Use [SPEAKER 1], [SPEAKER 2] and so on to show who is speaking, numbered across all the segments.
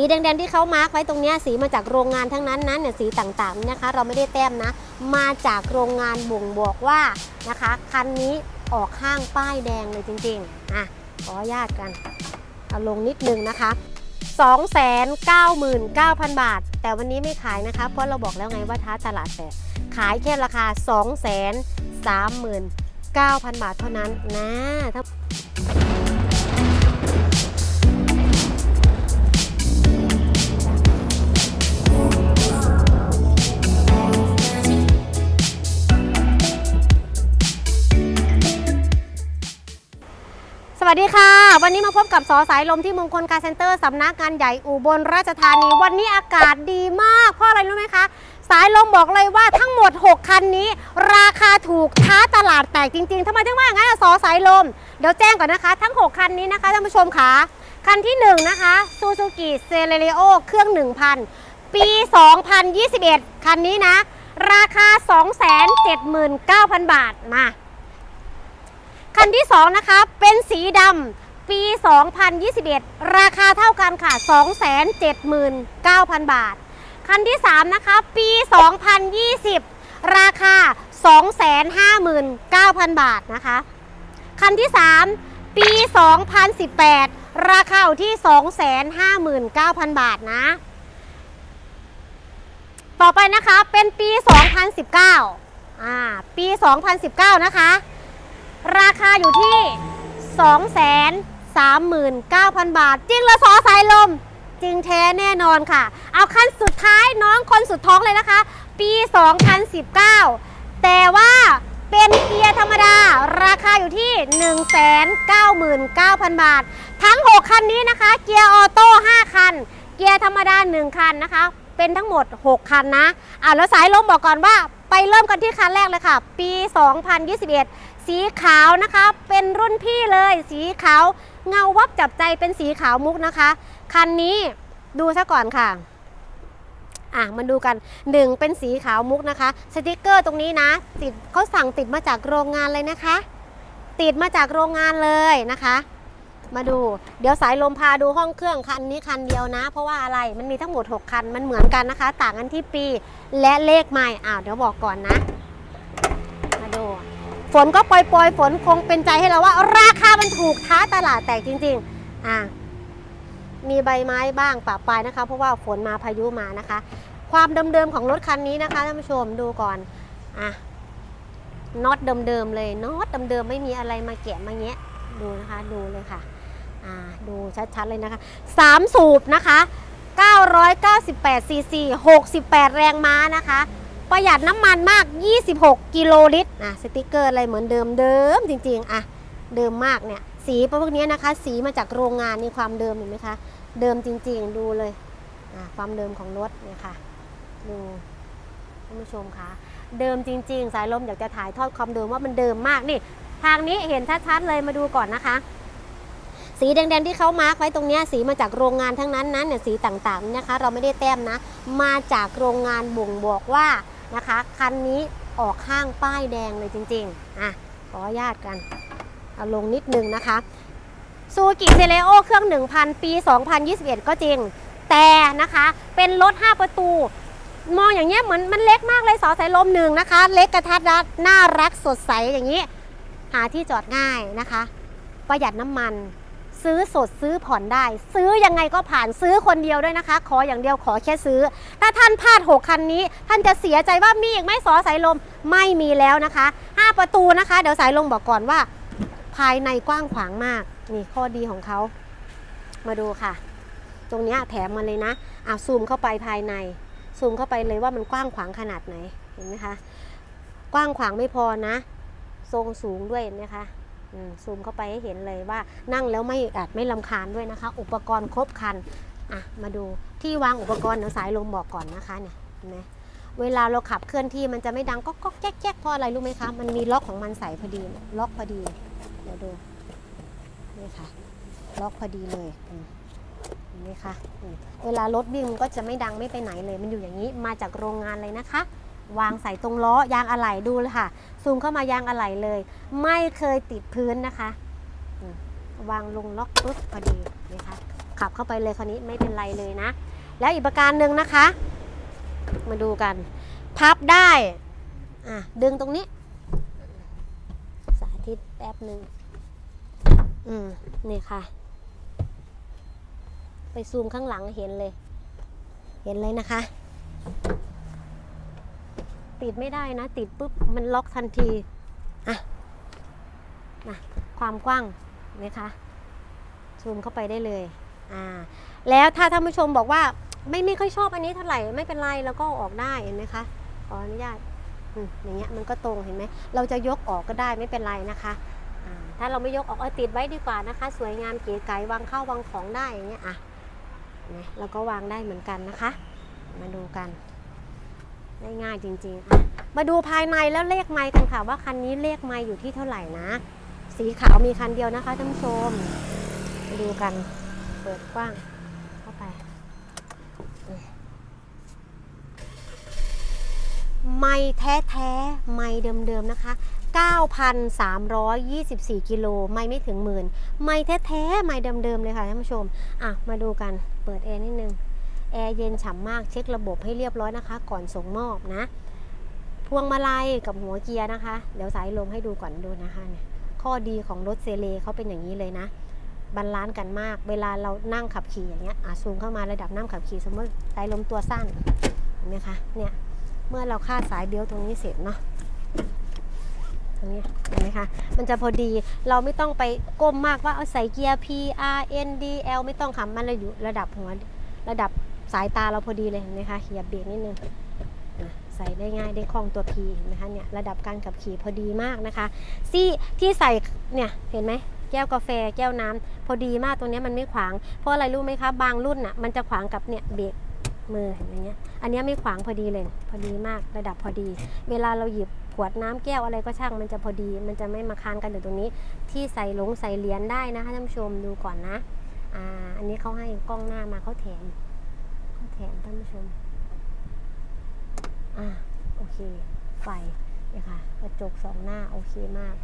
[SPEAKER 1] สีแดงๆที่เขามาร์กไว้ตรงนี้สีมาจากโรงงานทั้งนั้นนะเนี่ยสีต่างๆนะคะ เราไม่ได้แต้มนะ มาจากโรงงานบ่งบอกว่านะคะคันนี้ออกห้างป้ายแดงเลยจริงๆอะขออนุญาตกันเอาลงนิดนึงนะคะ299,000 บาท แต่วันนี้ไม่ขายนะคะ เพราะเราบอกแล้วไงว่าท้าตลาดแตกขายแค่ราคา 239,000 บาทเท่านั้นนะ วัสดีค่ะ วันนี้มาพบกับสอสายลมที่มงคลการเซ็นเตอร์สำนักงานใหญ่อุบลราชธานี วันนี้อากาศดีมาก เพราะอะไรรู้ไหมคะ สายลมบอกเลยว่าทั้งหมด 6 คันนี้ ราคาถูกท้าตลาดแตกจริงๆทำไมถึงว่าอย่างนั้นสอสายลม เดี๋ยวแจ้งก่อนนะคะ ทั้ง 6 คันนี้นะคะท่านผู้ชมค่ะ คันที่ 1 นะคะซูซูกิเซเลเรโอเครื่อง 1,000 ปี 2021 คันนี้นะ ราคา 279,000 บาทมา คันที่ 2 นะคะ เป็นสีดำปี 2021 ราคาเท่ากันค่ะ 279,000 บาท คันที่ 3 นะคะ ปี 2020 ราคา 259,000 บาทนะคะ คันที่ 3 ปี 2018 ราคาอยู่ที่ 259,000 บาทนะ ต่อไปนะคะเป็นปี 2019 อ่า ปี 2019 นะคะ ราคาอยู่ที่ 239,000 บาท จริงเหรือสอสายลม จริงแท้แน่นอนค่ะ เอาขั้นสุดท้ายน้องคนสุดท้องเลยนะคะ ปี 2019 แต่ว่าเป็นเกียร์ธรรมดา ราคาอยู่ที่ 199,000 บาท ทั้ง 6 คันนี้นะคะ เกียร์ออโต้ 5 คัน เกียร์ธรรมดา 1 คันนะคะ เป็นทั้งหมด 6 คันนะอ่าแล้วสายลมบอกก่อนว่า ไปเริ่มกันที่คันแรกเลยค่ะ ปี 2021 สีขาวนะคะ เป็นรุ่นพี่เลย สีขาวเงาวับจับใจเป็นสีขาวมุกนะคะ คันนี้ดูซะก่อนค่ะอะมาดูกันหนึ่งเป็นสีขาวมุกนะคะ สติกเกอร์ตรงนี้นะ ติดเขาสั่งติดมาจากโรงงานเลยนะคะ ติดมาจากโรงงานเลยนะคะ มาดู เดี๋ยวสายลมพาดูห้องเครื่องคันนี้คันเดียวนะ เพราะว่าอะไรมันมีทั้งหมด 6 คันมันเหมือนกันนะคะ ต่างกันที่ปีและเลขไม่อ้าวเดี๋ยวบอกก่อนนะ ฝนก็ปล่อยๆ ฝนคงเป็นใจให้เราว่า ราคามันถูกท้าตลาดแตกจริง ๆ อะมีใบไม้บ้างปะปลายนะคะ เพราะว่าฝนมาพายุมานะคะ ความเดิมๆของรถคันนี้นะคะท่านผู้ชมดูก่อนอะน็อตเดิมๆเลยน็อตเดิมๆไม่มีอะไรมาแกะมาแงะดูนะคะดูเลยค่ะอ่าดูชัดๆเลยนะคะสามสูบนะคะ 998ซีซี68 แรงม้านะคะ ประหยัดน้ำมันมาก 26 กิโลลิตรอะสติกเกอร์อะไรเหมือนเดิมเดิมจริงๆอะเดิมมากเนี่ยสีพวกนี้นะคะ สีมาจากโรงงานนี่ความเดิมเห็นไหมคะ เดิมจริงๆดูเลยอะความเดิมของรถเนี่ยค่ะดูท่านผู้ชมคะเดิมจริง ๆ สายลมอยากจะถ่ายทอดความเดิมว่ามันเดิมมากนี่ ทางนี้เห็นชัดๆเลยมาดูก่อนนะคะ สีแดงๆที่เขามาร์กไว้ตรงนี้สีมาจากโรงงานทั้งนั้นนะเนี่ยสีต่างๆนี่นะคะ เราไม่ได้แต้มนะ มาจากโรงงานบ่งบอกว่า นะคะ คันนี้ออกห้างป้ายแดงเลยจริงๆ อะ ขออนุญาตกัน เอาลงนิดนึงนะคะซูกิเซเลโอเครื่อง 1,000 ปี 2021 ก็จริง แต่นะคะ เป็นรถ 5 ประตู มองอย่างเงี้ยเหมือนมันเล็กมากเลยสอสายลมหนึ่งนะคะ เล็กกระทัดรัดน่ารักสดใสอย่างนี้ หาที่จอดง่ายนะคะ ประหยัดน้ำมัน ซื้อสดซื้อผ่อนได้ ซื้อยังไงก็ผ่านซื้อคนเดียวด้วยนะคะ ขออย่างเดียวขอแค่ซื้อ ถ้าท่านพลาด 6 คันนี้ ท่านจะเสียใจว่ามีอีกไหม่สอสายลมไม่มีแล้วนะคะ 5 ประตูนะคะ เดี๋ยวสายลมบอกก่อนว่า ภายในกว้างขวางมาก นี่ข้อดีของเขา มาดูค่ะ ตรงนี้แถมมาเลยนะอะซูมเข้าไปภายใน ซูมเข้าไปเลยว่ามันกว้างขวางขนาดไหนเห็นไหมคะ กว้างขวางไม่พอนะ ทรงสูงด้วยเห็นไหมคะ ซูมเข้าไปให้เห็นเลยว่านั่งแล้วไม่อึดอัดไม่ลำคาญด้วยนะคะ อุปกรณ์ครบครันอะมาดูที่วางอุปกรณ์เดี๋ยวสายลมบอกก่อนนะคะเนี่ยเห็นไหมเวลาเราขับเคลื่อนที่มันจะไม่ดังก๊อกก๊กแจ๊กแจ๊กเพราะอะไรรู้ไหมคะมันมีล็อกของมันใส่พอดีล็อกพอดีเดี๋ยวดูนี่ค่ะล็อกพอดีเลยเห็นไหมคะเวลารถวิ่งมันก็จะไม่ดังไม่ไปไหนเลย มันอยู่อย่างนี้มาจากโรงงานเลยนะคะ วางใส่ตรงล้อยางอะไหล่ดูเลยค่ะ ซูมเข้ามายางอะไหล่เลย ไม่เคยติดพื้นนะคะ วางลงล็อกปุ๊บพอดีนะคะขับเข้าไปเลยคราวนี้ไม่เป็นไรเลยนะ แล้วอีกประการหนึ่งนะคะ มาดูกัน พับได้อะดึงตรงนี้ สาธิตแป๊บหนึ่งอืมนี่ค่ะ ไปซูมข้างหลังเห็นเลย เห็นเลยนะคะ ติดไม่ได้นะ ติดปุ๊บมันล็อกทันทีอะนะความกว้างเห็นะคะซูมเข้าไปได้เลยอ่าแล้วถ้าท่านผู้ชมบอกว่าไม่ไม่ค่อยชอบอันนี้เท่าไหร่ไม่เป็นไรแล้วก็ออกได้เห็นไหมคะขออนุญาตอย่างเงี้ยมันก็ตรงเห็นไหมเราจะยกออกก็ได้ไม่เป็นไรนะคะถ้าเราไม่ยกออกเอาติดไว้ดีกว่านะคะ สวยงามเก๋ไก๋วางข้าววางของได้อย่างเงี้ยอะนไหมเราก็วางได้เหมือนกันนะคะ มาดูกัน ง่ายจริงๆอะมาดูภายในแล้วเลขไมค์กันค่ะ ว่าคันนี้เลขไมค์อยู่ที่เท่าไหร่นะ สีขาวมีคันเดียวนะคะท่านผู้ชมมาดูกันเปิดกว้างเข้าไปไม่แท้แท้ๆไม่เดิมๆนะคะ 9,324 กิโลไม่ไม่ถึงหมื่น ไม่แท้แท้ๆไม่เดิมๆเลยค่ะท่านผู้ชม อะ มาดูกัน เปิดแอร์นิดนึง แอร์เย็นฉ่ำมากเช็คระบบให้เรียบร้อยนะคะ ก่อนส่งมอบนะพวงมาลัยกับหัวเกียร์นะคะ เดี๋ยวสายลมให้ดูก่อนดูนะคะเนี่ยข้อดีของรถเซเลเขาเป็นอย่างนี้เลยนะบรรลานซ์กันมาก เวลาเรานั่งขับขี่อย่างเงี้ยอะซูมเข้ามาระดับนั่งขับขี่ สมมติสายลมตัวสั้นเห็นไหมคะเนี่ยเมื่อเราคาดสายเบี้ยวตรงนี้เสร็จเนาะตรงนี้เห็นไหมคะมันจะพอดีเราไม่ต้องไปก้มมากว่าเอาใส่เกียร์ P R N D L ไม่ต้องคำมันเลยอยู่ระดับหัวระดับ สายตาเราพอดีเลยเห็นไหมคะเหยียบเบรกนิดนึงใส่ได้ง่ายได้คล่องตัว P เห็นไหมคะเนี่ยระดับการขับขี่พอดีมากนะคะซี่ที่ใส่เนี่ยเห็นไหมแก้วกาแฟแก้วน้ำพอดีมากตรงนี้มันไม่ขวาง เพราะอะไรรู้ไหมคะบางรุ่นน่ะมันจะขวางกับเนี่ยเบรกมือเห็นไหมเนี่ยอันนี้ไม่ขวางพอดีเลย พอดีมากระดับพอดี เวลาเราหยิบขวดน้ำแก้วอะไรก็ช่างมันจะพอดี มันจะไม่มาค้างกันอยู่ตรงนี้ ที่ใส่หลงใส่เหรียญได้นะคะท่านผู้ชมดูก่อนนะอ่าอันนี้เขาให้กล้องหน้ามาเขาแถม ขาแถมท่านผู้ชม อ่าโอเค ไฟเนี่ยค่ะ กระจกสองหน้าโอเคมาก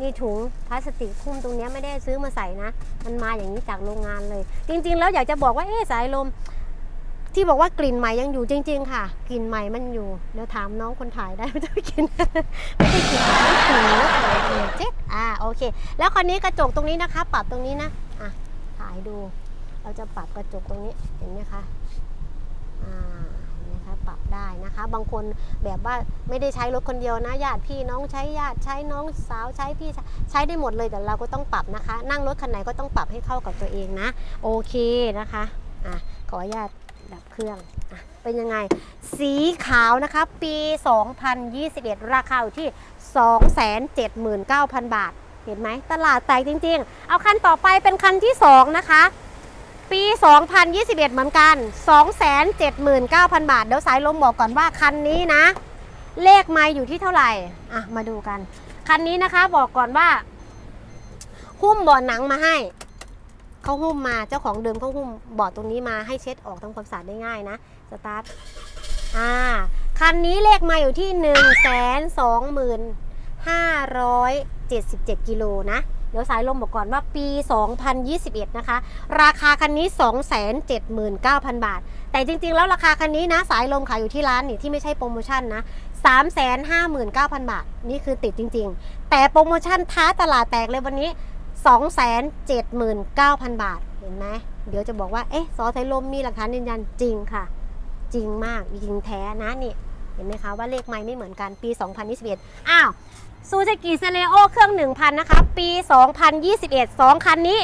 [SPEAKER 1] นี่ถุงพลาสติกคลุ้มตรงนี้ไม่ได้ซื้อมาใส่นะ มันมาอย่างนี้จากโรงงานเลย จริง ๆ แล้วอยากจะบอกว่า เอ๊สายลม ที่บอกว่ากลิ่นใหม่ยังอยู่จริง ๆ ค่ะ กลิ่นใหม่มันอยู่ เดี๋ยวถามน้องคนถ่ายได้ไม่ต้องกินไม่ได้กลิ่นไม่ถูเจ๊อ่าโอเค แล้วคราวนี้กระจกตรงนี้นะคะ ปรับตรงนี้นะ อะถ่ายดู เราจะปรับกระจกตรงนี้ เห็นไหมคะอ่าเห็ นไหมคะปรับได้นะคะ บางคนแบบว่าไม่ได้ใช้รถคนเดียวนะญาติพี่น้องใช้ญาติใช้น้องสาวใช้พี่ใช้ได้หมดเลยแต่เราก็ต้องปรับนะคะ นั่งรถคันไหนก็ต้องปรับให้เข้ากับตัวเองนะ โอเคนะคะอะขออนุญาตดับเครื่องอะเป็นยังไง สีขาวนะคะปี 2021 ราคาอยู่ที่ 279,000 บาท เห็นไหมตลาดแตกจริงๆ เอาคันต่อไปเป็นคันที่ 2 นะคะ ปี 2021 เหมือนกัน 279,000 บาท เดี๋ยวสายลมบอกก่อนว่าคันนี้นะ เลขไม่อยู่ที่เท่าไหร่ อะ มาดูกัน คันนี้นะคะบอกก่อนว่า หุ้มเบาะหนังมาให้ เขาหุ้มมา เจ้าของเดิมเขาหุ้มเบาะตรงนี้มาให้เช็ดออกทำความสะอาดได้ง่ายนะ สตาร์ท อ่า คันนี้เลขมาอยู่ที่ 1 2 577 กิโลนะ เดี๋ยวสายลมบอกก่อนว่าปี 2021 นะคะ ราคาคันนี้ 279,000 บาท แต่จริงๆ แล้วราคาคันนี้นะ สายลมขายอยู่ที่ร้านนี่ที่ไม่ใช่โปรโมชั่นนะ 359,000 บาท นี่คือติดจริงๆ แต่โปรโมชั่นท้าตลาดแตกเลยวันนี้ 279,000 บาท เห็นไหม เดี๋ยวจะบอกว่า เอ๊ะซอสายลมมีหลักฐานยืนยันจริงค่ะ จริงมากจริงแท้นะนี่ เห็นไหมคะว่าเลขไม่ไม่เหมือนกันปี 2021 อ้าว ซูซูกิเซเลโอเครื่อง 1,000 นะคะ ปี 2021 2 คันนี้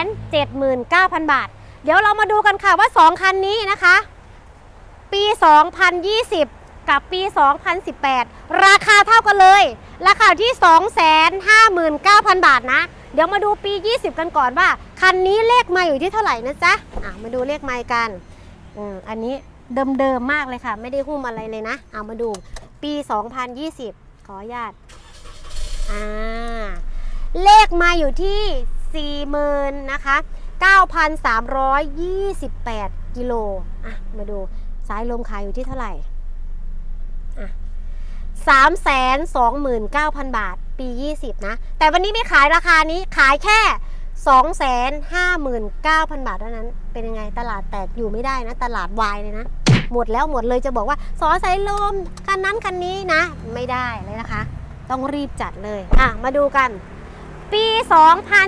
[SPEAKER 1] 279,000 บาท เดี๋ยวเรามาดูกันค่ะว่า 2 คันนี้นะคะ ปี 2020 กับปี 2018 ราคาเท่ากันเลย ราคาที่ 259,000 บาทนะ เดี๋ยวมาดูปี 20 กันก่อนว่า คันนี้เลขไมาอยู่ที่เท่าไหร่นะจ๊ะะมาดูเลขไมค์กันออันนี้เดิมๆมากเลยค่ะ ไม่ได้หุ้มอะไรเลยนะ เอามาดูปี 2020 ขออนุญาตอ่าเลขมาอยู่ที่ 40,000นะคะ9,328 กิโลอะมาดูสายลมขายอยู่ที่เท่าไหร่อะ329,000บาท ปี 20 นะ แต่วันนี้ไม่ขายราคานี้ขายแค่259,000บาทเท่านั้น เป็นยังไงตลาดแตกอยู่ไม่ได้นะ ตลาดวายเลยนะ หมดแล้วหมดเลยจะบอกว่าสอสายลมคันนั้นคันนี้นะ ไม่ได้เลยนะคะ ต้องรีบจัดเลยอะมาดูกัน ปี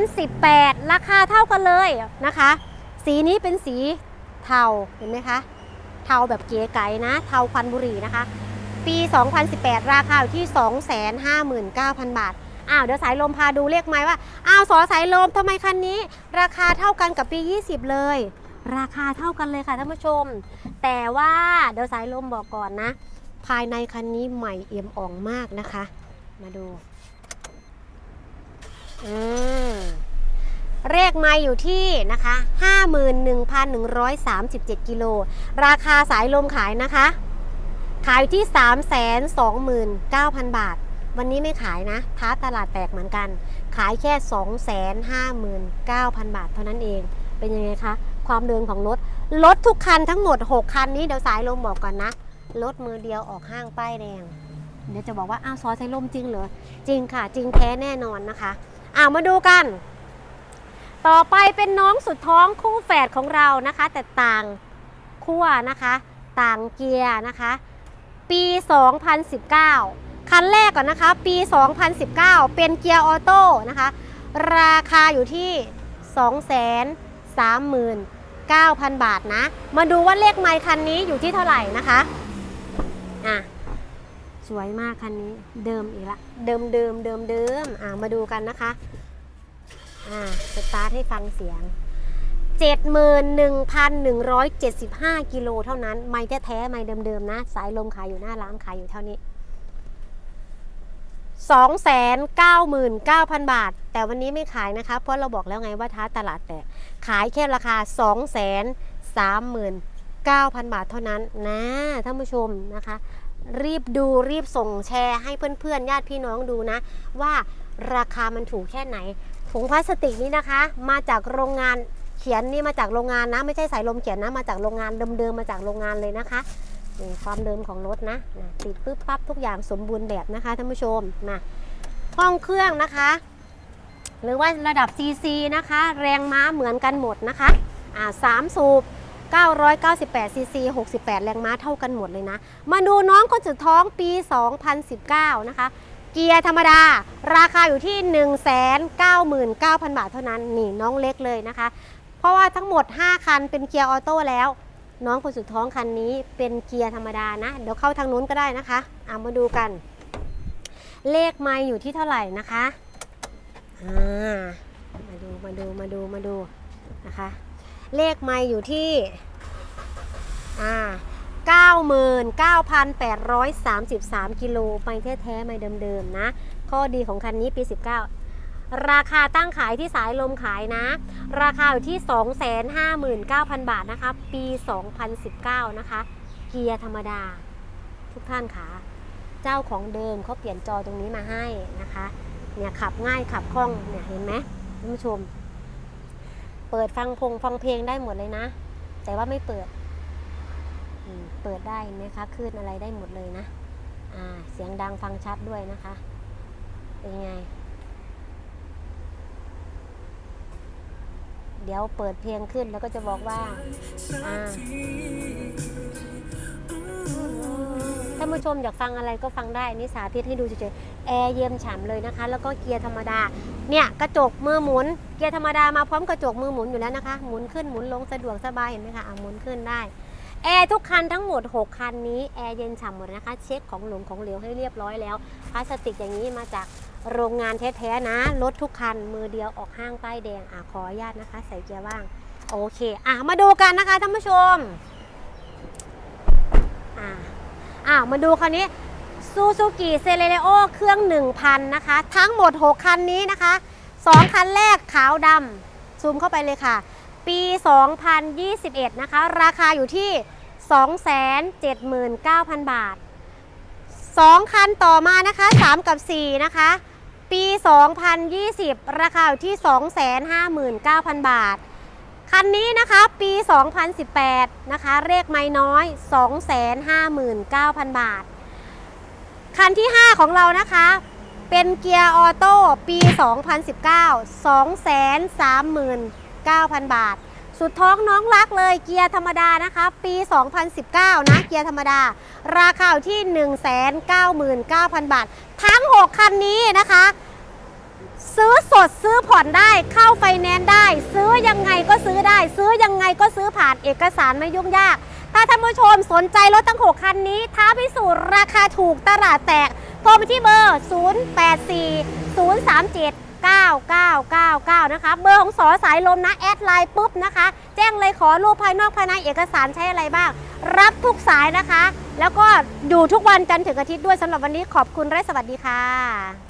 [SPEAKER 1] 2018 ราคาเท่ากันเลยนะคะ สีนี้เป็นสีเทาเห็นไหมคะ เทาแบบเก๋ไก๋นะ เทาควันบุหรี่นะคะ ปี 2018 ราคาอยู่ที่ 259,000 บาทอ้าวเดี๋ยวสายลมพาดูเลขไหมว่าอ้าวสอสายลมทำไมคันนี้ ราคาเท่ากันกับปี 20 เลย ราคาเท่ากันเลยค่ะท่านผู้ชม แต่ว่าเดี๋ยวสายลมบอกก่อนนะ ภายในคันนี้ใหม่เอี่ยมอ่องมากนะคะ มาดูอืมเลขไม้อยู่ที่นะคะ 51,137 กิโล ราคาสายลมขายนะคะ ขายอยู่ที่ 329,000 บาท วันนี้ไม่ขายนะ ท้าตลาดแตกเหมือนกัน ขายแค่ 259,000 บาทเท่านั้นเอง เป็นยังไงคะ ความเดินของรถ รถทุกคันทั้งหมด 6 คันนี้เดี๋ยวสายลมบอกก่อนนะ รถมือเดียวออกห้างป้ายแดง เดี๋ยวจะบอกว่าอ้าวซอสายลมจริงเหรอ จริงค่ะ จริงแท้แน่นอนนะคะอ้าวมาดูกัน ต่อไปเป็นน้องสุดท้องคู่แฝดของเรานะคะ แต่ต่างขั้วนะคะ ต่างเกียร์นะคะ ปี 2019 คันแรกก่อนนะคะ ปี 2019 เป็นเกียร์ออโต้นะคะ ราคาอยู่ที่ 39,000 บาทนะ มาดูว่าเลขไมค์คันนี้อยู่ที่เท่าไหร่นะคะอะสวยมากคันนี้เดิมอีกละ เดิมเดิมเดิมเดิมอะมาดูกันนะคะอ่าสตาร์ทให้ฟังเสียง 71,175 กิโลเท่านั้น ไม่แท้ๆไม่เดิมๆนะ สายลมขายอยู่หน้าร้านขายอยู่เท่านี้299,000 บาท แต่วันนี้ไม่ขายนะคะ เพราะเราบอกแล้วไงว่าท้าตลาดแตกายแค่ราคา 239,000 บาทเท่านั้นนะท่านผู้ชมนะคะ รีบดูรีบส่งแชร์ให้เพื่อนๆ ญาติพี่น้องดูนะ ว่าราคามันถูกแค่ไหน ถุงพลาสติกนี้นะคะ มาจากโรงงานเขียนนี่มาจากโรงงานนะ ไม่ใช่สายลมเขียนนะ มาจากโรงงานเดิมๆมาจากโรงงานเลยนะคะนี่ความเดิมของรถนะนะติดปึ๊บปั๊บทุกอย่างสมบูรณ์แบบนะคะท่านผู้ชมนะห้องเครื่องนะคะ หรือว่าระดับ CC นะคะ แรงม้าเหมือนกันหมดนะคะอ่าสามสูบ998 cc 68 แรงม้าเท่ากันหมดเลยนะ มาดูน้องคนสุดท้องปี 2019 นะคะ เกียร์ธรรมดา ราคาอยู่ที่ 199,000 บาทเท่านั้น นี่น้องเล็กเลยนะคะ เพราะว่าทั้งหมด 5 คันเป็นเกียร์ออโต้แล้ว น้องคนสุดท้องคันนี้เป็นเกียร์ธรรมดานะ เดี๋ยวเข้าทางนู้นก็ได้นะคะเอามาดูกัน เลขไม้อยู่ที่เท่าไหร่นะคะ มาดูมาดูมาดูมาดูนะคะ เลขไม้อยู่ที่อ่า99,833 กิโลไปแท้ๆไม่เดิมๆนะ ข้อดีของคันนี้ปี 19 ราคาตั้งขายที่สายลมขายนะ ราคาอยู่ที่ 259,000 บาทนะคะ ปี 2019 นะคะ เกียร์ธรรมดา ทุกท่านคะเจ้าของเดิมเขาเปลี่ยนจอตรงนี้มาให้นะคะ เนี่ยขับง่ายขับคล่องเนี่ยเห็นไหมท่านผู้ชม เปิดฟังพงฟังเพลงได้หมดเลยนะ แต่ว่าไม่เปิด เปิดได้นไหมคะคลื่นอะไรได้หมดเลยนะอ่าเสียงดังฟังชัดด้วยนะคะ เป็นไง เดี๋ยวเปิดเพลงขึ้นแล้วก็จะบอกว่าอ่า ท่านผู้ชมอยากฟังอะไรก็ฟังได้นี่สาธิตให้ดูเฉยๆแอร์เยี่ยมฉ่ำเลยนะคะ แล้วก็เกียร์ธรรมดา เนี่ยกระจกมือหมุน เกียร์ธรรมดามาพร้อมกระจกมือหมุนอยู่แล้วนะคะ หมุนขึ้นหมุนลงสะดวกสบายเห็นไหมคะอะหมุนขึ้นได้แอร์ทุกคันทั้งหมด 6 คันนี้แอร์เย็นฉ่ำหมดนะคะ เช็คของหลงของเหลวให้เรียบร้อยแล้วพลาสติกอย่างนี้มาจากโรงงานแท้ๆนะรถทุกคันมือเดียวออกห้างป้ายแดงอะขออนุญาตนะคะ ใส่เกียร์ว่างโอเค อะมาดูกันนะคะท่านผู้ชมอะ อะมาดูคันนี้ซูซูกิเซเลโอเครื่อง 1,000 นะคะ ทั้งหมด 6 คันนี้นะคะ 2 คันแรกขาวดำซูมเข้าไปเลยค่ะ ปี 2021 นะคะ ราคาอยู่ที่ 279,000 บาท 2 คันต่อมานะคะ 3 กับ 4 นะคะ ปี 2020 ราคาอยู่ที่ 259,000 บาท คันนี้นะคะปี 2018 นะคะเลขไม่น้อย 259,000 บาท คันที่ 5 ของเรานะคะ เป็นเกียร์ออโต้ปี 2019 239,000 บาท สุดท้องน้องรักเลยเกียร์ธรรมดานะคะ ปี 2019 นะเกียร์ธรรมดา ราคาที่ 199,000 บาท ทั้ง 6 คันนี้นะคะ ซื้อสดซื้อผ่อนได้ เข้าไฟแนนซ์ได้ ซื้อยังไงก็ซื้อได้ ซื้อยังไงก็ซื้อผ่านเอกสารไม่ยุ่งยาก ถ้าท่านผู้ชมสนใจรถทั้ง 6 คันนี้ท้าพิสูจน์ราคาถูกตลาดแตกโทรไปที่เบอร์ 084 037 9999 นะคะ เบอร์ของสอสายลมนะ แอดไลน์ปุ๊บนะคะ แจ้งเลยขอรูปภายนอกภายในเอกสารใช้อะไรบ้าง รับทุกสายนะคะ แล้วก็อยู่ทุกวันจันทร์ถึงอาทิตย์ด้วยสำหรับวันนี้ขอบคุณและสวัสดีค่ะ